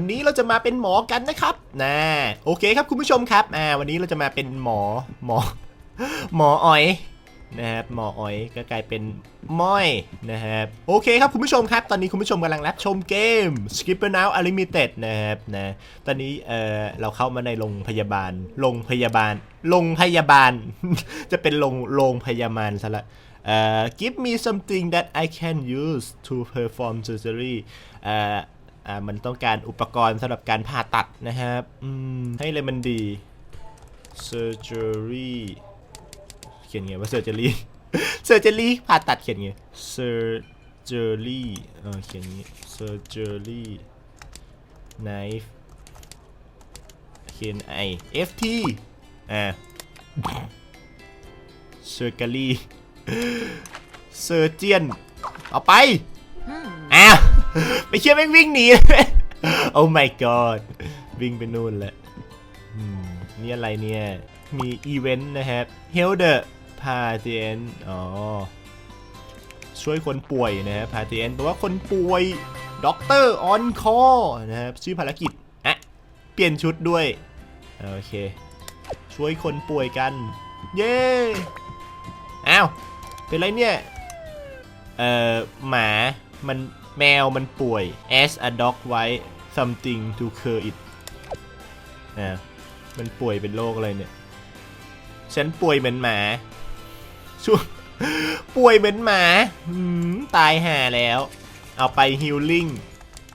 วันนี้เราจะมาเป็นหมอกันนะครับนะโอเคครับคุณผู้ชมครับอ่าวันนี้เราจะมาเป็นหมอหมอ หมออ้อยนะครับหมออ้อยก็กลายเป็นม้อยนะครับโอเคครับคุณผู้ชมครับ ตอนนี้คุณผู้ชมกำลังรับชมเกม Skipper Now Unlimited นะครับนะตอนนี้เออเราเข้ามาในโรงพยาบาลโรงพยาบาลโรงพยาบาล จะเป็นโรงโรงพยาบาลซะละเอ่อ give me something that I can use to perform surgery เอ่อ อ่ามันต้องการอุปกรณ์สำหรับการผ่าตัดนะครับอืมให้เลยมันดี surgery เขียนไงว่า surgery surgery ผ่าตัดเขียนไง surgery เออเขียนงี้ surgery knife เขียน i f t อ่า surgery surgeon เอาไป ไปเชื่อแม่งวิ่งหนีโอ้ my god วิ่งไปนู่นแหละอืมนี่อะไรเนี่ย มีอีเวนต์นะครับ Help the patient อ๋อ ช่วยคนป่วยนะครับ patient แปลว่าคนป่วย Doctor on call นะครับ ชื่อภารกิจ อะ เปลี่ยนชุดด้วย โอเค ช่วยคนป่วยกัน เย้อ้าว เป็นไรเนี่ย เอ่อ หมา มัน แมวมันป่วย as a dog ไว้ something to cure it อ่ามันป่วยเป็นโรคอะไรเนี่ย ฉันป่วยเหมือนหมาช่วป่วยเหมือนหมาหืมตายห่าแล้ว เอาไป healing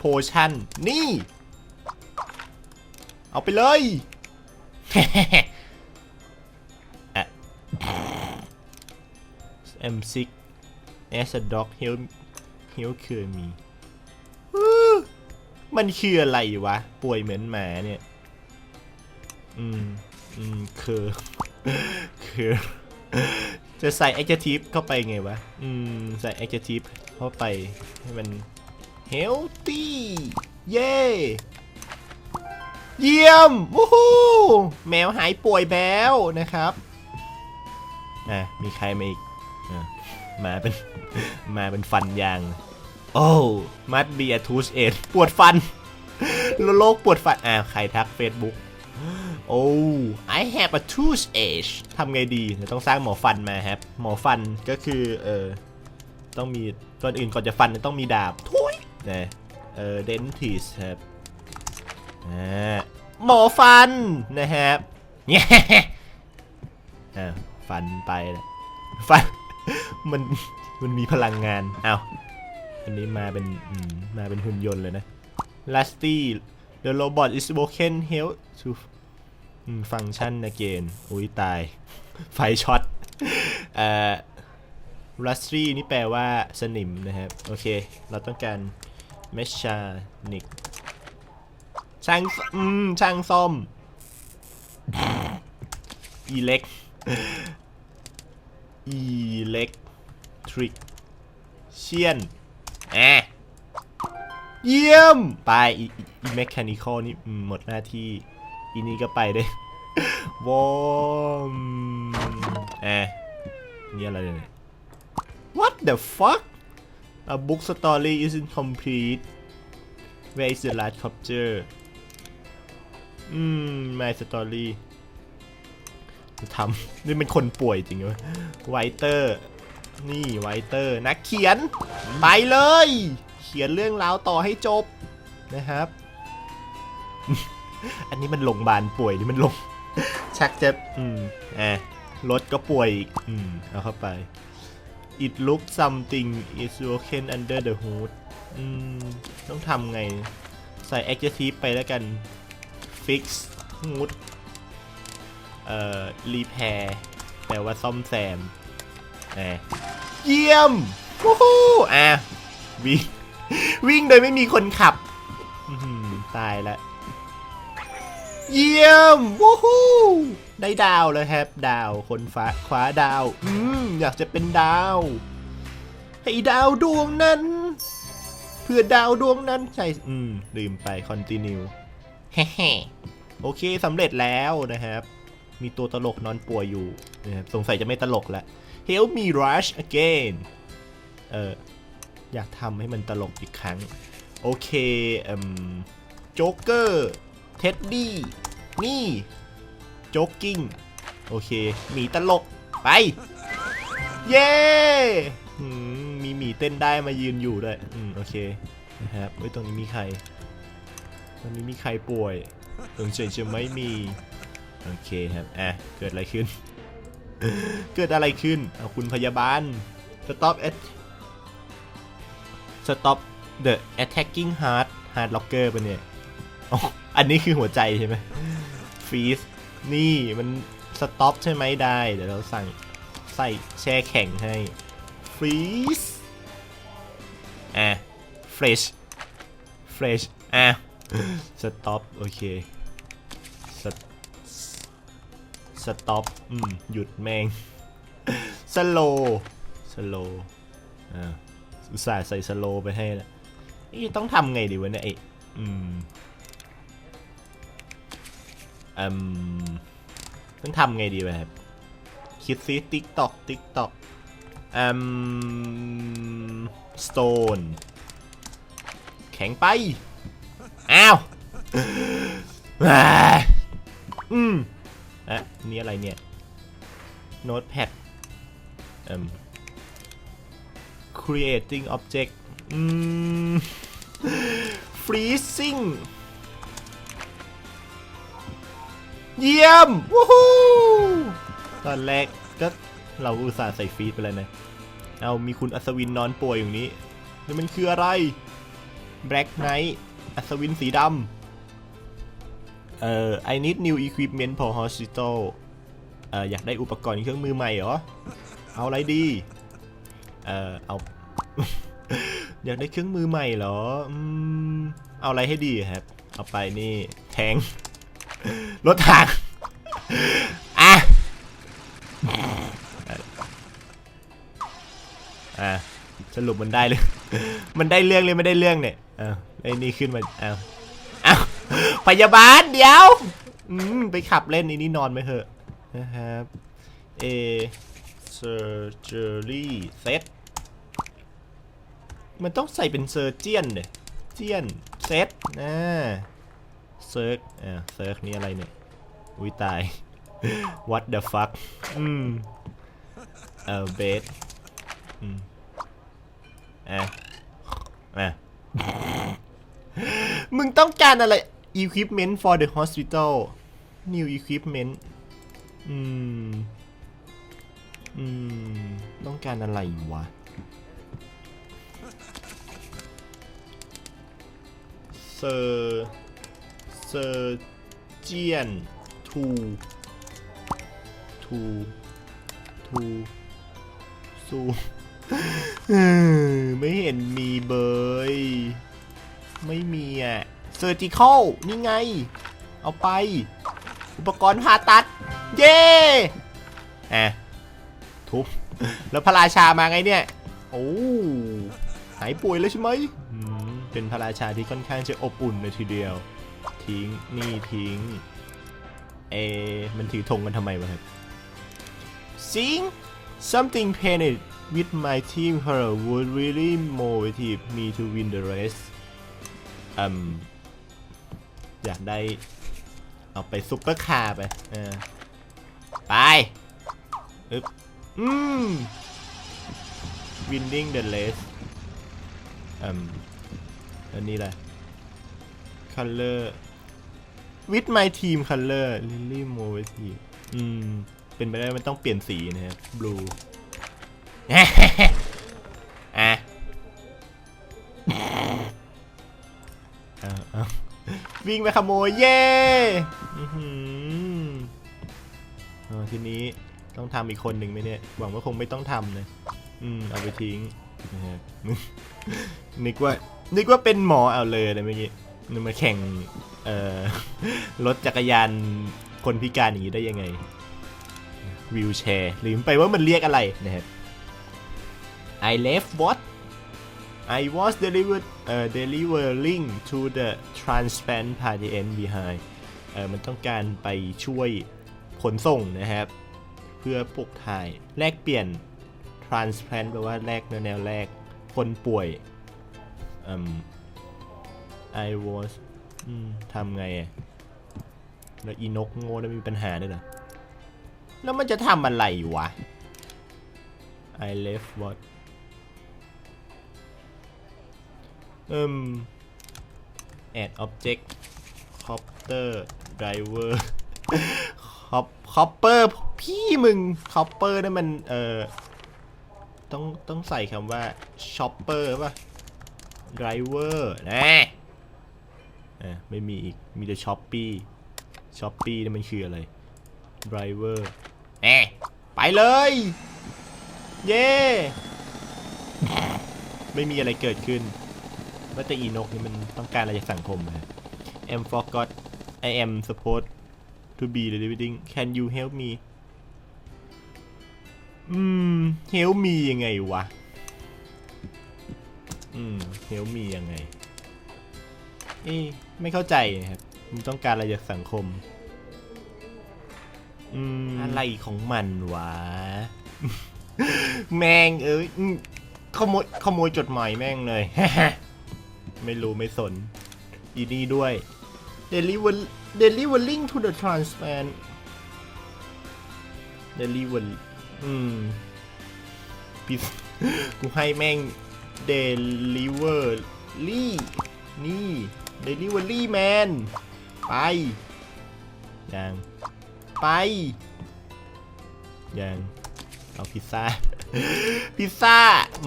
potion นี่ เอาไปเลยอะ I'm sick as a dog help help cure me อื้อมันคืออะไรวะ ป่วยเหมือนหมาเนี่ย อืม อืมคือคือจะใส่ adjective เข้าไปไงวะ อืม ใส่ adjective เข้าไป ให้มัน healthy เย้เยี่ยมวู้ฮู้แมวหายป่วยแล้วนะครับ อะ มีใครมาอีก มาเป็น มาเป็นฟันยาง โอ้มัดเบียทูสเอ็ดปวดฟันโรคปวดฟัน อ่าใครทัก Facebook โอ้ I have a toothache ทำไงดีเดี๋ยวต้องสร้างหมอฟันมาครับ หมอฟันก็คือ เออต้องมีก่อนอื่นก่อนจะฟันต้องมีดาบทุยนะเออ dentist ครับอ่าหมอฟันนะครับเนี่ยฟันไปฟัน มันมันมีพลังงานเอ้าอันนี้มาเป็นมาเป็นหุ่นยนต์เลยนะ Lasty the robot is broken help to ฟังก์ชัน again อุ้ยตาย ไฟช็อตเอ่อ Rusty นี่แปลว่าสนิมนะครับ โอเค เราต้องการ mechanic ช่างอืมช่างซ่อม elect electric เชียนแอะเยี่ยม ไปอีอี mechanical นี่หมดหน้าที่ อีนี้ก็ไปได้วอมแอะนี่อะไรเนี่ย What the fuck A book story isn't complete Where is the last chapter อืม my story ทำนี่เป็นคนป่วยจริงเหรอไวเตอร์ นี่ไวเตอร์นักเขียน ไปเลย เขียนเรื่องราวต่อให้จบนะครับ อันนี้มันโรงพยาบาลป่วยนี่มันลง ชักจะ อืมอะรถก็ป่วยอีก อืม เอาเข้าไป it looks something is broken under the hood อืม ต้องทำไง ใส่ adjective ไปแล้วกัน fix hood เอ่อ repair แปลว่าซ่อมแซมอะเยี่ยมวู้ฮู้อะวิ่งวิ่งโดยไม่มีคนขับอื้อหือตายแล้วเยี่ยมวู้ฮู้ได้ดาวแล้วครับดาวคนฟ้าคว้าดาว อืมอยากจะเป็นดาวให้ดาวดวงนั้น เพื่อดาวดวงนั้นใช่อืมลืมไปคอนติเนียเฮ้โอเคสำเร็จแล้วนะครับ มีตัวตลกนอนป่วยอยู่นะครับสงสัยจะไม่ตลกแล้ว Help me rush again เอออยากทำให้มันตลกอีกครั้ง โอเคอืมโจ๊กเกอร์เท็ดดี้นี่โจ๊กกิ้งโอเคหมีตลกไป เย้มมีหมีเต้นได้มายืนอยู่ด้วยอืมโอเคนะครับเฮ้ยตรงนี้มีใคร ตรงนี้มีใครป่วยตรงเฉยจะไม่มี โอเคครับอะเกิดอะไรขึ้น เกิดอะไรขึ้นเอาคุณพยาบาล stop at stop the attacking heart heart locker ปเนี่ยอ๋ออันนี้คือหัวใจใช่ไหม freeze นี่มัน stop ใช่ไหมได้ เดี๋ยวเราสั่งใส่แช่แข็งให้ freeze อะ fresh fresh อะ stop โอเค stop อืมหยุดแมง slow slow อ่าอุตส่าห์ใส่ slow ไปให้แล้วนี่ต้องทำไงดีวะเนี่ยไออืมอืมต้องทำไงดีวะครับคิดซิ TikTok TikTok อืม stone แข็งไป อ้าวอ่าอืม อะนี่อะไรเนี่ย Notepad อืม creating object อืม freezing เยี่ยมวู้ฮู้ตอนแรกก็เราอุตส่าห์ใส่ฟีดไปแล้วนะ เอามีคุณอัศวินนอนป่วยอยู่นี้นี่มันคืออะไร Black Knight อัศวินสีดำ เอ่อ I need new equipment for hospital เอ่ออยากได้อุปกรณ์เครื่องมือใหม่เหรอ เอาอะไรดี เอ่อเอา อยากได้เครื่องมือใหม่เหรออืมเอาอะไรให้ดีครับ เอาไปนี่แทง รถถังอะอะสรุปมันได้เลย มันได้เรื่องเลยไม่ได้เรื่องเนี่ยอ้าวไอ้นี่ขึ้นมาอ้าวอ้าว พยาบาลเดี๋ยวอืมไปขับเล่นอ้นี่นอนไปเถอะนะครับ A surgery set มันต้องใส่เป็นเซอร์เจียนเนี่ยเจียนเซตนะเซิร์กอ่าเซิร์กนี่อะไรเนี่ยอุ้ยตาย what the fuck อืมเอ่อเบสอืมอะอะมึงต้องการอะไร equipment for the hospital new equipment อืม อืม ต้องการอะไรวะ เซอร์เซอร์เจียนทูทูทูซูไม่เห็นมีเบย ไม่มีอะ อร์จิคอลนี่ไง เอาไป อุปกรณ์ผ่าตัด เย้อะทุบ แล้วพระราชามาไงเนี่ย โอ้หายป่วยแล้วใช่ไหม เป็นพระราชาที่ค่อนข้างจะอบอุ่นเลยทีเดียว ทิ้ง นี่ทิ้ง เอ มันถือธงกันทำไมวะครับ Sing something painted with my team her would really motivate me to win the race อืม อยากได้ เอาไปซุปเปอร์คาร์ไป เออ ไปอึ๊บอืม winning the race อืมอันนี้แหละ color with my team color really motivate อืม เป็นไปได้มันต้องเปลี่ยนสีนะครับ blue วิ่งไปขโมย เย้อื้อหือทีนี้ต้องทำอีกคนหนึ่งไหมเนี่ย หวังว่าคงไม่ต้องทำนะอืม เอาไปทิ้งนะครับนึกว่า นึกว่าเป็นหมอเอาเลยนะเมื่อกี้นึกมาแข่ง เอ่อ รถจักรยานคนพิการอย่างนี้ได้ยังไง วิวแชร์ลืมไปว่ามันเรียกอะไรนะครับ I left what I was delivered uh, delivering to the transplant party end behind เออมันต้องการไปช่วยขนส่งนะครับ เพื่อปลุกถ่ายแลกเปลี่ยน transplant แปลว่าแลกแนวแรกคนป่วยอืม I was อืมทำไงอะแล้วอีนกโง่ได้วมีปัญหาด้วยเหรอ แล้วมันจะทำอะไรวะ I left what อืม add object copter driver คอปคอปเปอร์พี่มึงคอปเปอร์นั่นมัน เอ่อต้องต้องใส่คำว่า shopper ป่ะ driver นะอะไม่มีอีก มีแต่ shopee shopee นี่มันคืออะไร driver แหมไปเลย เย้ไม่มีอะไรเกิดขึ้น ว่าแต่อีนกนี่มันต้องการอะไรจากสังคมนะ am forgot I am supposed to be the living can you help me อืม help me ยังไงวะ อืม help me ยังไง เอ๊ไม่เข้าใจนะครับมันต้องการอะไรจากสังคม อืม อะไรของมันวะ แม่งเอ้ยขโมยขโมยจดหมายแม่งเลย ไม่รู้ไม่สน อีนี่ด้วย deliver delivering to the transplant deliver อืมพิซกูให้แม่ง delivery นี่ delivery man ไปยังไปยังเอาพิซซ่า พิซซ่า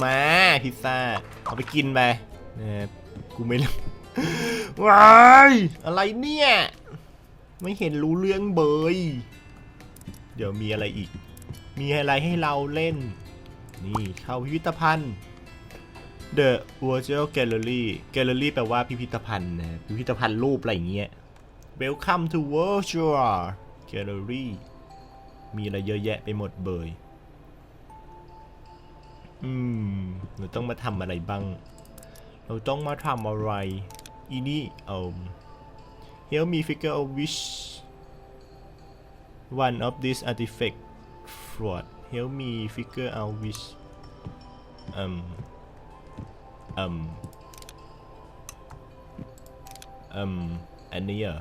มา พิซซ่า เอาไปกินไปนะครับ กูไม่รู้ว้ายอะไรเนี่ย ไม่เห็นรู้เรื่องเบย เดี๋ยวมีอะไรอีก มีอะไรให้เราเล่น นี่เข้าพิพิธภัณฑ์ The Virtual Gallery Gallery แปลว่าพิพิธภัณฑ์นะพิพิธภัณฑ์รูปอะไรอย่างเงี้ย Welcome to Virtual Gallery มีอะไรเยอะแยะไปหมดเบย อืมเราต้องมาทำอะไรบ้าง เราต้องมาทำอะไร อีนี่เอา Help me figure out which one of these artifact fraud Help me figure out which um um um อันนี้เหรอ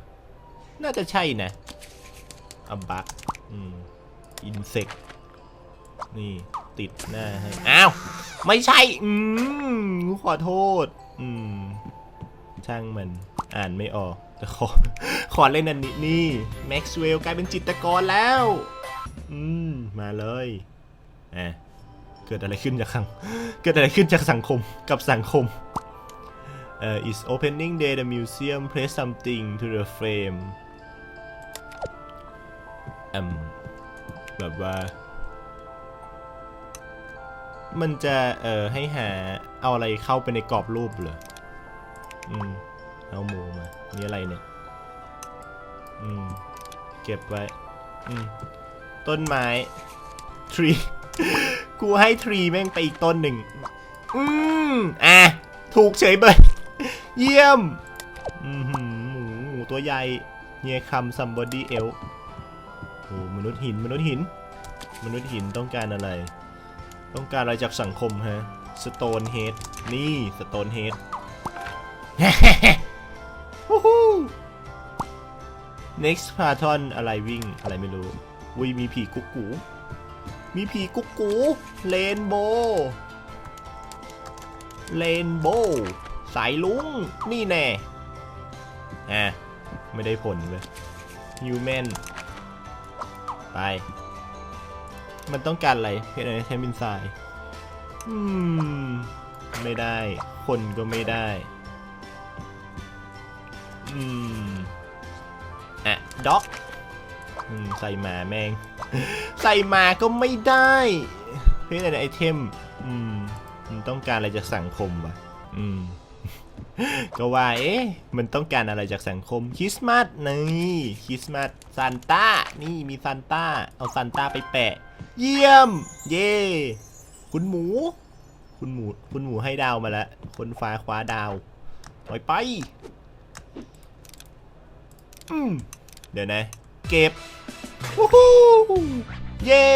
น่าจะใช่นะอัมบักอืมอินเสกนี่ ติดหน้าให้อ้าวไม่ใช่ อืมขอโทษ อืม ช่างมันอ่านไม่ออกแต่ขอขอเล่นอันนี้นี่แม็กซ์เวลกลายเป็นจิตกรแล้ว อืม มาเลยอะเกิดอะไรขึ้นจากสังเกิดอะไรขึ้นจากสังคมกับสังคมเอ่อ is opening day the museum place something to the frame อืมแบบว่า มันจะเอ่อให้หาเอาอะไรเข้าไปในกรอบรูปเหรออืมเอาหมูมานี่อะไรเนี่ยอืมเก็บไว้อืมต้นไม้ทรีกูให้ทรีแม่งไปอีกต้นหนึ่งอืมอะถูกเฉยเบยเยี่ยมอืมหมูหมูตัวใหญ่เฮียคำ somebody else โอ้มนุษย์หินมนุษย์หิน มนุษย์หินต้องการอะไร ต้องการอะไรจากสังคมฮะ Stone Head นี่ Stone Head ฮู้ฮู้ next patron อะไรวิ่งอะไรไม่รู้วิมีผีกุ๊กกู มีผีกุ๊กกูเลนโบเลนโบสายลุง นี่แน่อะไม่ได้ผลเลยฮิวแมนไป มันต้องการอะไรเพชรอะไรแทมินทรายอืม ไม่ได้ คนก็ไม่ได้ อืม อะ ด็อกอืมใส่มาแมงใส่มาก็ไม่ได้ เพชรอะไรไอเทม อืม มันต้องการอะไรจากสังคมวะอืม ก็ว่า เอ๊ะ มันต้องการอะไรจากสังคมคริสต์มาสนี่คริสต์มาสซานต้า นี่มีซานต้า เอาซานต้าไปแปะ เยี่ยม เย่คุณหมู คุณหมู คุณหมูให้ดาวมาแล้ว คนฟ้าคว้าดาวปล่อยไป อืม เดี๋ยวนะ เก็บวู้ฮู้เย่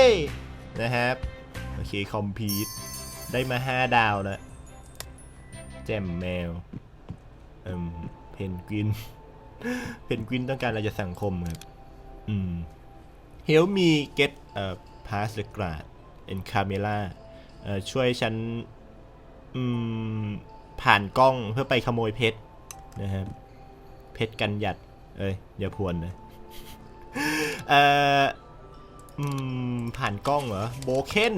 นะครับ โอเค คอมพีทได้มา 5 ดาวแล้วแจมแมว เอืมเพนกวิน เพนกวินต้องการอะไรจากสังคมครับ อืม help me get เอ่อ pass the grad and camera เอ่อช่วยฉันผ่านกล้องเพื่อไปขโมยเพชรนะครับ เพชรกันหยัด เอ้ยอย่าพวนนะเอ่อผ่านกล้องเหรอโบเคน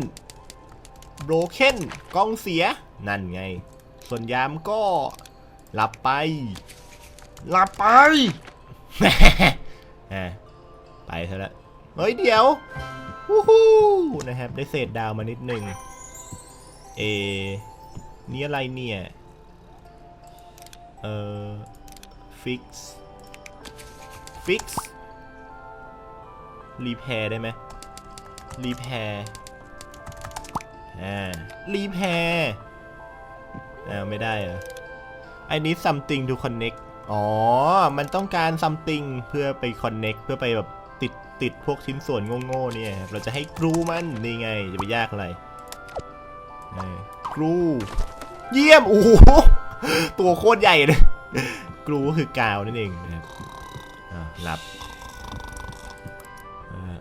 โบเคนกล้องเสีย นั่นไง ส่วนยามก็หลับไปหลับไปอะไปซะละเฮ้ยเดี๋ยว วู้ฮู้นะครับ ได้เศษดาวมานิดหนึ่งเอนี่อะไรเนี่ย เอ่อ ฟิกซ์ ฟิกซ์ รีแพร์ได้ไหมรีแพร์อ่า รีแพร์อ้าไม่ได้เหรอ I need something to connect อ๋อ มันต้องการ something เพื่อไป connect เพื่อไปแบบ ติดพวกชิ้นส่วนโง่ๆเนี่ยเราจะให้กรูมันนี่ไงจะไปยากอะไรกรู เยี่ยมโอ้โหตัวโคตรใหญ่เลยกรูก็คือกาวนั่นเองนะครับอ่ารับ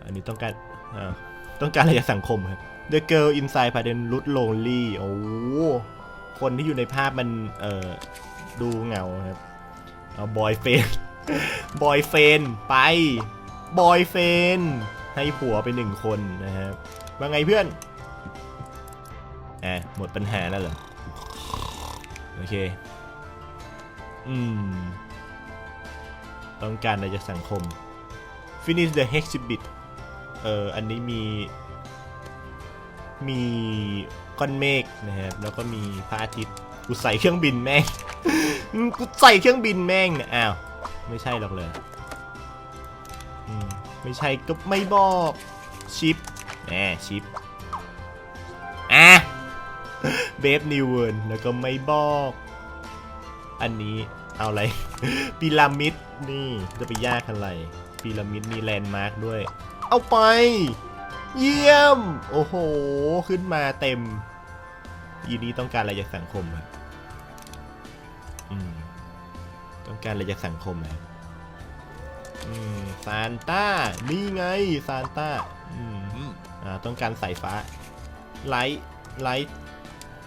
อันนี้ต้องการอ่าต้องการอะไรจากสังคมครับ The girl inside Pardon Look Lonely โอ้โหคนที่อยู่ในภาพมันเอ่อดูเหงาครับเอาบอยเฟนบอยเฟนไป บอยเฟนให้ผัวไปหนึ่งคนนะครับว่าไงเพื่อนอะหมดปัญหาแล้วเหรอ โอเค อืม ต้องการอะไรจากสังคม finish the exhibit เอออันนี้มี มีก้อนเมฆนะครับแล้วก็มีพระอาทิตย์กูใส่เครื่องบินแม่งกูใส่เครื่องบินแม่งเนี่ยอ้าว ไม่ใช่หรอกเลย ไม่ใช่ก็ไม่บอกชิปแหมชิปอะเบฟนิวเวิร์นแล้วก็ไม่บอก อันนี้เอาอะไรพีระมิดนี่จะไปยากอะไรพีระมิดมีแลนด์มาร์คด้วย เอาไป เยี่ยม โอ้โห ขึ้นมาเต็มยีนี้ต้องการอะไรจากสังคมครับอืมต้องการอะไรจากสังคมครับอืม ซานต้า นี่ไงซานต้าอ่า ต้องการสายฟ้า ไลท์ไลท์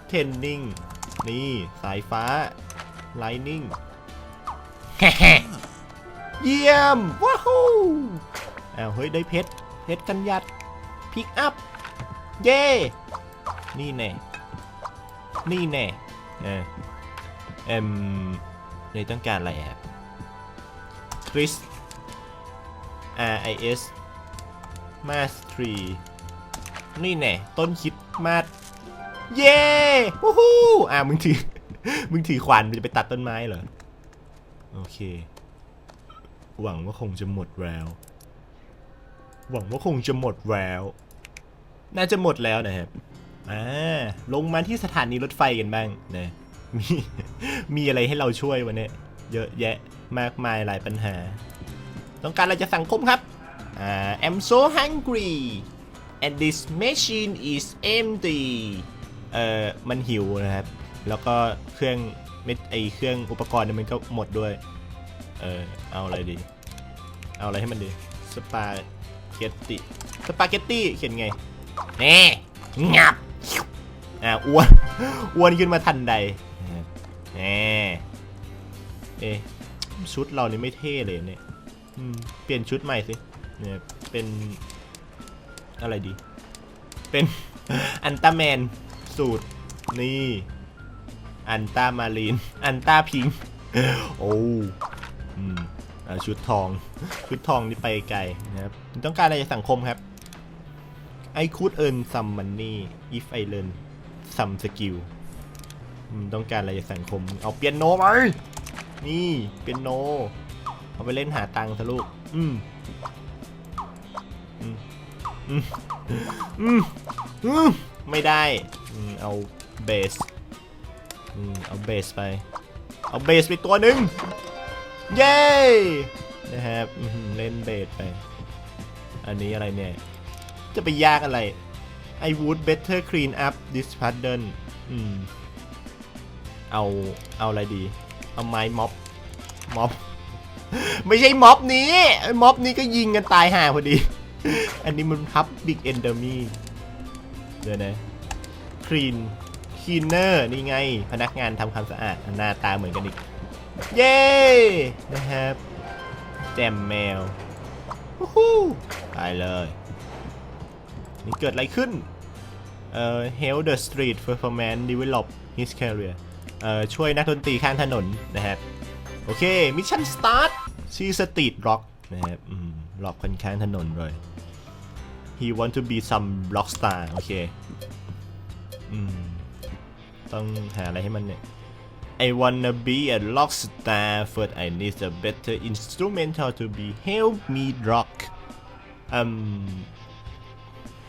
เทนนิ่ง นี่ สายฟ้า ไลนิ่งเยี่ยม ว้าวอ้าวเฮ้ย ได้เพชร เพชรกันยัด พิกอัพ เย่นี่แน่ นี่แน่ เออเอ็มเลยต้องการอะไรครับคริส R I S มาสทรีนี่แน่ต้นคิดมาดเย้วู้ฮู้อ่ามึงถือ มึงถือขวานมึงจะไปตัดต้นไม้เหรอ โอเค หวังว่าคงจะหมดแล้ว หวังว่าคงจะหมดแล้ว น่าจะหมดแล้วนะครับ อ่า ลงมาที่สถานีรถไฟกันบ้างนะมี มีอะไรให้เราช่วยวันนี้เยอะแยะมากมายหลายปัญหา ต้องการอะไรจากสังคมครับอ่า I'm so hungry and this machine is empty เอ่อมันหิวนะครับ แล้วก็เครื่องเม็ดไอเครื่องอุปกรณ์เนี่ยมันก็หมดด้วย เออเอาอะไรดี เอาอะไรให้มันดี สปาเกตติสปาเกตตี้เขียนไงแน่งับอ่าอ้วนอ้วนขึ้นมาทันใดแหมเอ๊ชุดเรานี่ไม่เท่เลยเนี่ย เปลี่ยนชุดใหม่สิ เนี่ย เป็น อะไรดี เป็นอันต้าแมน สูตร นี่ อันต้ามารีน อันต้าพิง โอ้อืมอ่าชุดทอง ชุดทองนี่ไปไกลนะครับ ต้องการอะไรจากสังคมครับ I could earn some money if I learn some skill ต้องการอะไรจากสังคม เอาเปียโนไหมนี่ เปียโน เอาไปเล่นหาตังค์ซะลูก อืมอืมอืมอืมอืมไม่ได้อืมเอาเบสอืมเอาเบสไป เอาเบสไปตัวหนึ่งเย้นะครับอื้อหือเล่นเบสไป อันนี้อะไรเนี่ย จะไปยากอะไร I would better clean up this pattern อืม เอา เอาอะไรดี เอาไม้ม็อบม็อบ ไม่ใช่ม็อบนี้ม็อบนี้ก็ยิงกันตายห่าพอดี อันนี้มันพับบิ๊กเอนเดอร์มีเดี๋ยวนะคลีนคลีนเนอร์นี่ไง พนักงานทำความสะอาดหน้าตาเหมือนกันอีก เย้นะครับ แจมแมววู้ฮู้ไปเลย นี่เกิดอะไรขึ้นเอ่อ help the street performance develop his career เอ่อช่วยนักดนตรีข้างถนนนะครับ โอเค มิชชั่นสตาร์ท ชื่อสตรีทร็อกนะครับร็อกคนข้างถนนเลย he want to be some rock star โอเคต้องหาอะไรให้มันเนี่ย I wanna be a rock star first I need a better instrumental to be help me rock อืม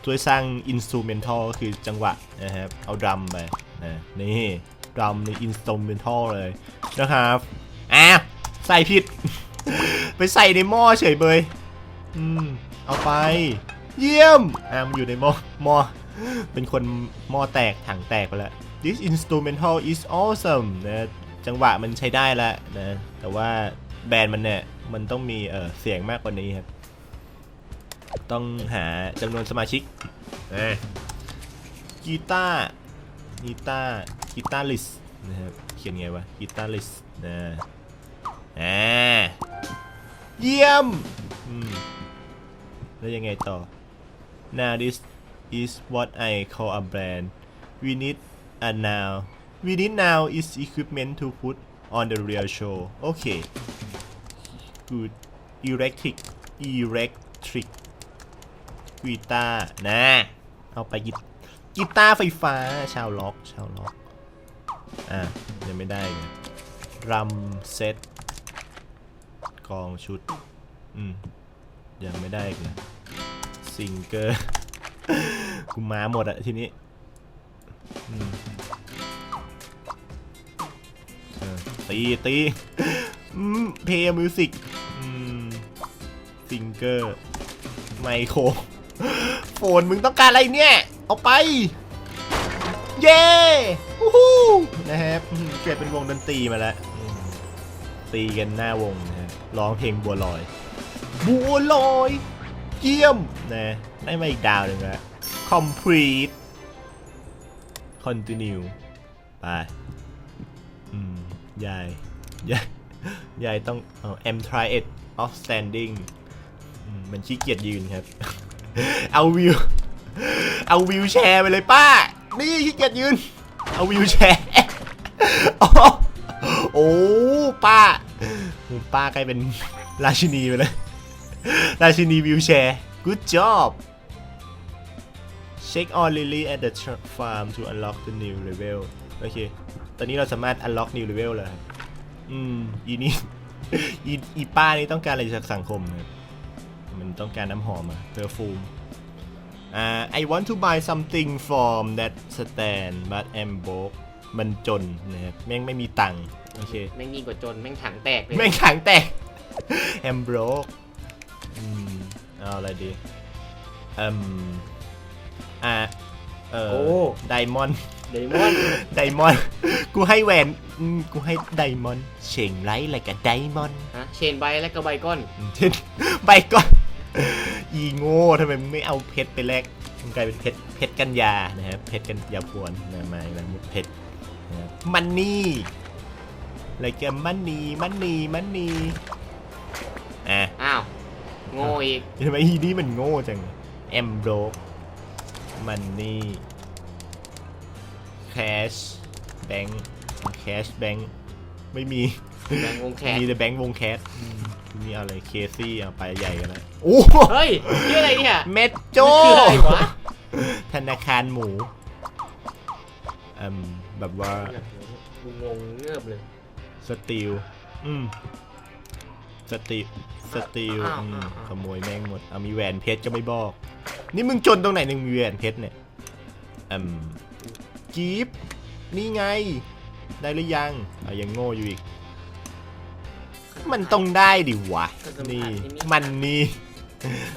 ช่วยสร้าง instrumental ก็คือจังหวะนะครับ เอาดรัมไปนะนี่ดรัมใน instrumental เลยนะครับ อ้าวใส่ผิด ไปใส่ในหม้อเฉยเบยอืมเอาไป เยี่ยมอ่ามันอยู่ในหม้อหม้อเป็นคนหม้อแตกถังแตกไปแล้ว this instrumental is awesome นะจังหวะมันใช้ได้แล้วนะแต่ว่าแบรนด์มันเนี่ยมันต้องมีเออเสียงมากกว่านี้ครับ ต้องหาจำนวนสมาชิกนะกีตาร์กีตาร์กีตาร์ลิสนะครับเขียนไงวะกีตาร์ลิสนะอ่า เยี่ยมแล้วยังไงต่อ now this is what I call a brand we need a now we need now is equipment to put on the real show okay good electric electric กีตาร์นะ เอาไปกีกีตาร์ไฟฟ้า ชาวล็อก ชาวล็อก อะยังไม่ได้เลยรัมเซต กองชุด อืม ยังไม่ได้อีกเลยซิงเกอร์กูมาหมดอะทีนี้ตีตีเพย์มิวสิกซิงเกอร์ ไมโครโฟนมึงต้องการอะไรเนี่ย เอาไป เย้วู้ฮู้นะครับเกิดเป็นวงดนตรีมาแล้วตีกันหน้าวงนะ ร้องเพลงบัวลอย บัวลอย เยี่ยมนะได้มาอีกดาวหนึ่งแล้ว complete continue ไป อืม ยาย ยาย ยายต้องเอา am try it outstanding มันขี้เกียจยืนครับ เอาวิว เอาวิวแชร์ไปเลยป้า นี่ขี้เกียจยืน เอาวิวแชร์ โอ้โอ้ ป้าป้าใกลายเป็นราชินีไปเลย ราชินีวิวแชร์ good job check on Lily at the farm to unlock the new level โอเค ตอนนี้เราสามารถ unlock new level แล้วครับอืม อีนี่อีอีป้านี่ต้องการอะไรจากสังคมครับมันต้องการน้ำหอมอะเพอร์ฟูมอ่า I want to buy something from that stand but I'm broke มันจนนะครับแม่งไม่มีตังค์โอเคแม่งยิ่งกว่าจนแม่งถังแตกเลยแม่งขังแตก I'm broke อืมเอาอะไรดีอืมอ่าเอโอ้ อไดมอนด์ เดมอนไดมอนด์ กูให้แหวนอืมกูให้ไดมอนด์เฉ่งไรอะไรกับไดมอนด์ฮะเชนใบและก็ใบก้อนเช่นใบก่อนอีโง่ทำไมมึงไม่เอาเพชรไปแลกมันกลายเป็นเพชรเพชรกัญญานะครับเพชรกัญญาพวนนะมาอีกแล้วมุกเพชรนะครับ มันนี่อะไรแกมันนี่มันนี่มันนี่อะอ้าวโง่อีกทำไมอีนี่มันโง่จังแอมโบรกมันนี่แคชแบงค์แคชแบงค์ไม่มีแบงค์วงแขกมีแต่แบงค์วงแคสมีอะไรเคซี่เอาไปใหญ่กันแล้วโอ้เฮ้ยนี่อะไรเนี่ยเมดโจมันคืออะไรวะธนาคารหมู อืมแบบว่ากูงงเงือบเลยสตีลอืมสตีลสตีลอ้าวอืมอ้าวอ้าวขโมยแม่งหมดเอามีแหวนเพชรก็ไม่บอก นี่มึงจนตรงไหนหนึ่งมีแหวนเพชรเนี่ยอืมกีฟนี่ไง ได้หรือยังเอายังโง่อยู่อีก มันต้องได้ดิวะ นี่ มันนี่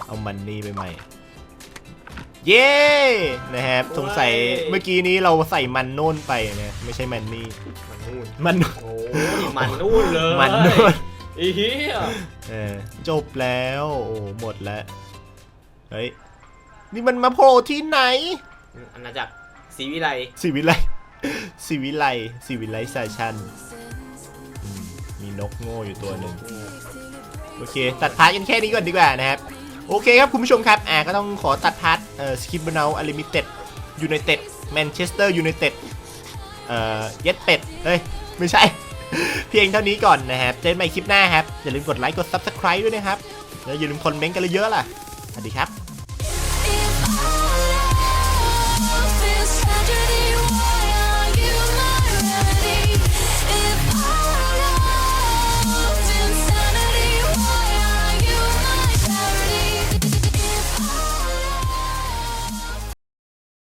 เอามันนี่ไปใหม่ เย้นะครับสงสัยเมื่อกี้นี้เราใส่มันโน่นไปนะไม่ใช่มันนี่มันนู่นมันโอ้ยมันนู่นเลยมันโน่นไอ้เหี้ยเออจบแล้วโอ้หมดแล้วเฮ้ยนี่มันมาโผล่ที่ไหนอาณาจักรศรีวิไลสิวิไลสิวิไลสิวิไลซาชันอืมมีนกโง่อยู่ตัวหนึ่งโอเค ตัดพาร์ทกันแค่นี้ก่อนดีกว่านะครับ โอเคครับคุณผู้ชมครับอ่าก็ต้องขอตัดพาร์ทเอ่อสกิปเบลอลิมิเต็ดยูไนเต็ดแมนเชสเตอร์ยูไนเต็ดเอ่อเย็ดเป็ดเฮ้ย ไม่ใช่ เพียงเท่านี้ก่อนนะครับ เจอกันใหม่คลิปหน้าครับ อย่าลืมกดไลค์กด Subscribe ด้วยนะครับ แล้วอย่าลืมคอมเมนต์กันเยอะๆล่ะ สวัสดีครับ